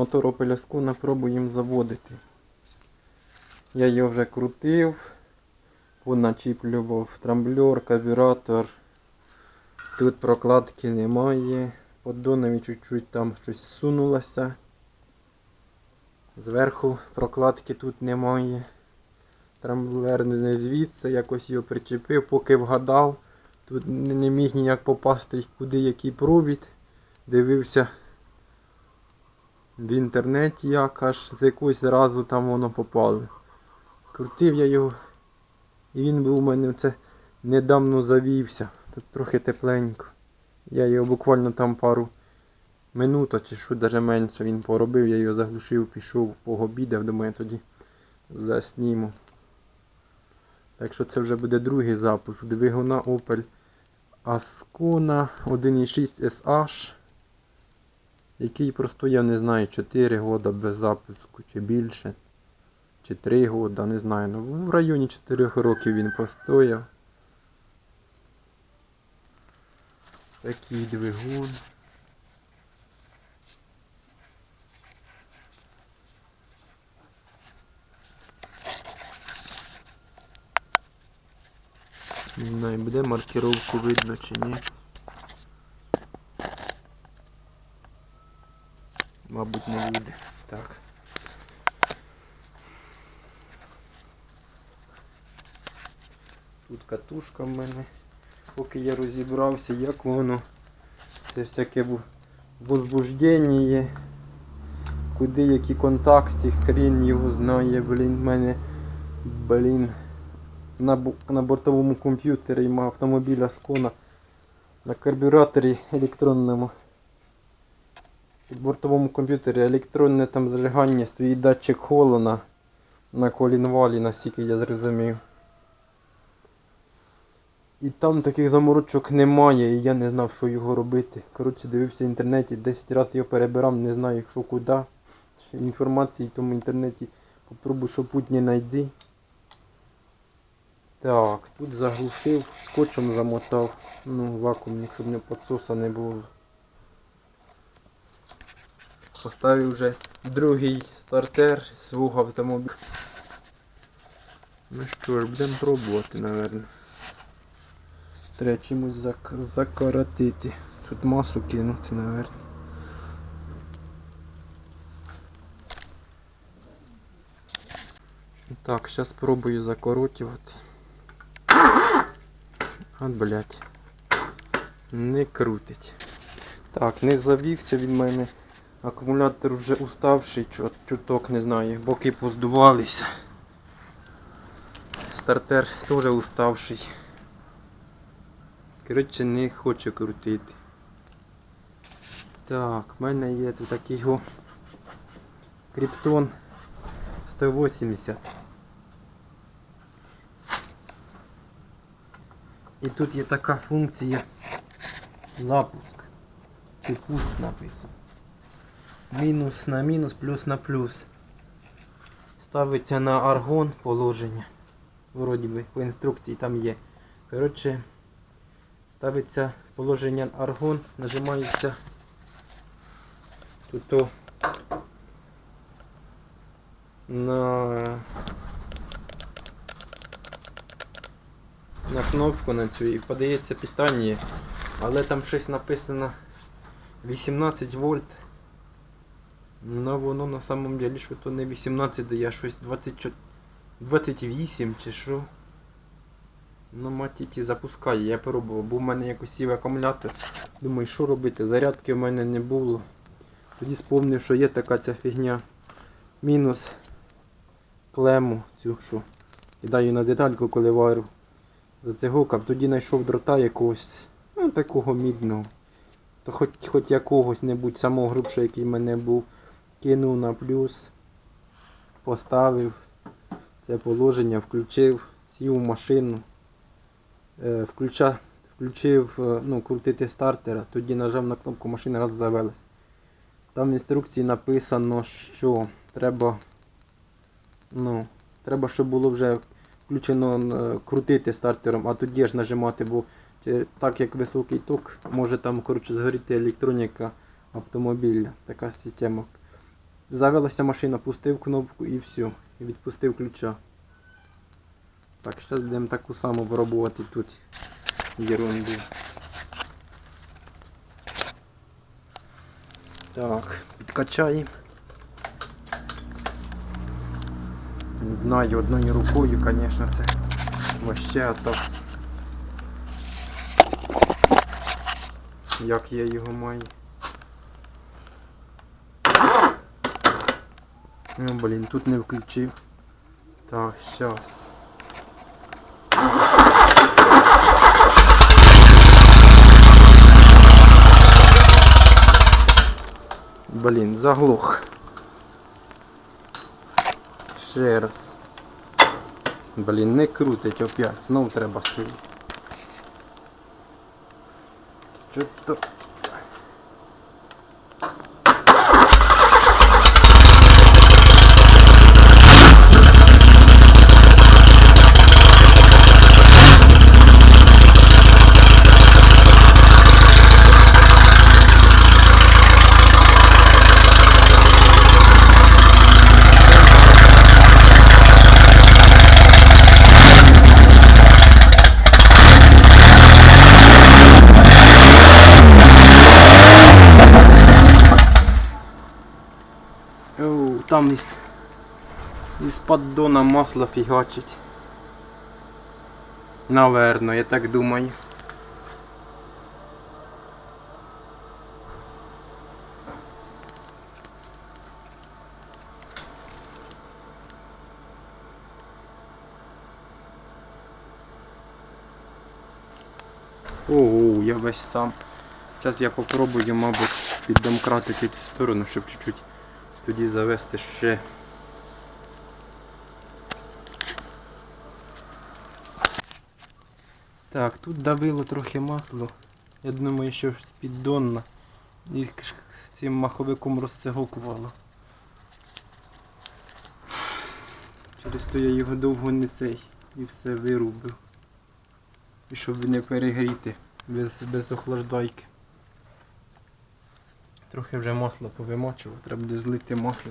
мотор Opel Ascona пробуємо заводити. Я його вже крутив, поначіплював трамблер, карбюратор. Тут прокладки немає. Поддонові чуть-чуть там щось сунулося. Зверху прокладки тут немає. Трамблер не звідси, якось його причепив, поки вгадав. Тут не міг ніяк попасти, куди який провід. Дивився в інтернеті як, аж з якогось разу там воно попало. Крутив я його. І він був у мене це недавно завівся. Тут трохи тепленько. Я його буквально там пару минут, чи що навіть менше він поробив, я його заглушив, пішов, пообідав, думаю, тоді засніму. Так що це вже буде другий запуск двигуна Opel Ascona 1.6 SH, який просто я не знаю, 4 года без запуску чи більше, чи 3 года, не знаю. Ну, в районі 4 років він постояв. Такий двигун. Не знаю, буде маркировку видно чи ні. Мабуть не буде. Так. Тут катушка в мене. Поки я розібрався, як воно. Це всяке возбуждення. Куди які контакти, хрін його знає, блін, в мене, блін, на, на бортовому комп'ютері автомобіля Скона на карбюраторі електронному. В бортовому комп'ютері електронне там зажигання, стоїть датчик холона на колінвалі, настільки я зрозумів. І там таких заморочок немає, і я не знав, що його робити. Коротше, дивився в інтернеті, 10 разів його перебирав, не знаю, що куди. Ще інформації в тому інтернеті попробуй, що путь не знайди. Так, тут заглушив, скотчем замотав. Ну, вакуумник, щоб не підсоса не було. Поставив вже другий стартер свого автомобіля. Ну що ж, будемо пробувати, напевно. Треба чимось зак закоротити. Тут масу кинути, напевно. Так, зараз спробую закоротювати. От, блядь. Не крутить. Так, не завівся від мене. Акумулятор вже уставший, чуток не знаю, боки поздувалися. Стартер теж уставший. Коротше, не хоче крутити. Так, в мене є тут такий о Криптон 180. І тут є така функція запуск. Чи пуск написано. Мінус на мінус, плюс на плюс. Ставиться на аргон положення. Вроді би по інструкції там є. Коротше, ставиться положення аргон, нажимається тут на на кнопку на цю і подається питання, але там щось написано 18 вольт. Ну воно на самом деле що то не 18 дає, щось 24, 28 чи що. Ну матіті запускає, я пробував, був в мене якось сів акумулятор. Думаю, що робити? Зарядки в мене не було. Тоді сповнив, що є така ця фігня. Мінус клему цю, що кидаю на детальку, коли варю. Зацегокав, тоді знайшов дрота якогось, ну такого мідного. То хоч, хоч якогось небудь самого грубшого, який в мене був, кинув на плюс, поставив це положення, включив, сів у машину, е, включа, включив е, ну, крутити стартера, тоді нажав на кнопку, машина раз завелась. Там в інструкції написано, що треба, ну, треба, щоб було вже включено е, крутити стартером, а тоді ж нажимати, бо так як високий ток, може там коротше, згоріти електроніка автомобіля. Така система. Завелася машина, пустив кнопку і все. І відпустив ключа. Так, зараз будемо таку саму пробувати тут. Єрунду. Так, підкачаємо. Не знаю, одною рукою, звісно, це вообще атас. Як я його маю? Ну, блін, тут не включив. Так, щас. Блін, заглох. Ще раз. Блін, не крутить опять. Знов треба сюди. Що то? Там із, із поддона масло фігачить. Наверно, я так думаю. Оу, я весь сам. Зараз я попробую, мабуть, піддомкратити цю сторону, щоб чуть-чуть тоді завести ще. Так, тут давило трохи масло. Я думаю, що піддонна. І цим маховиком розцегокувало. Через то я його довго не цей і все вирубив. І щоб не перегріти без, без охлаждайки. Трохи вже масло повимочував, треба буде злити масло.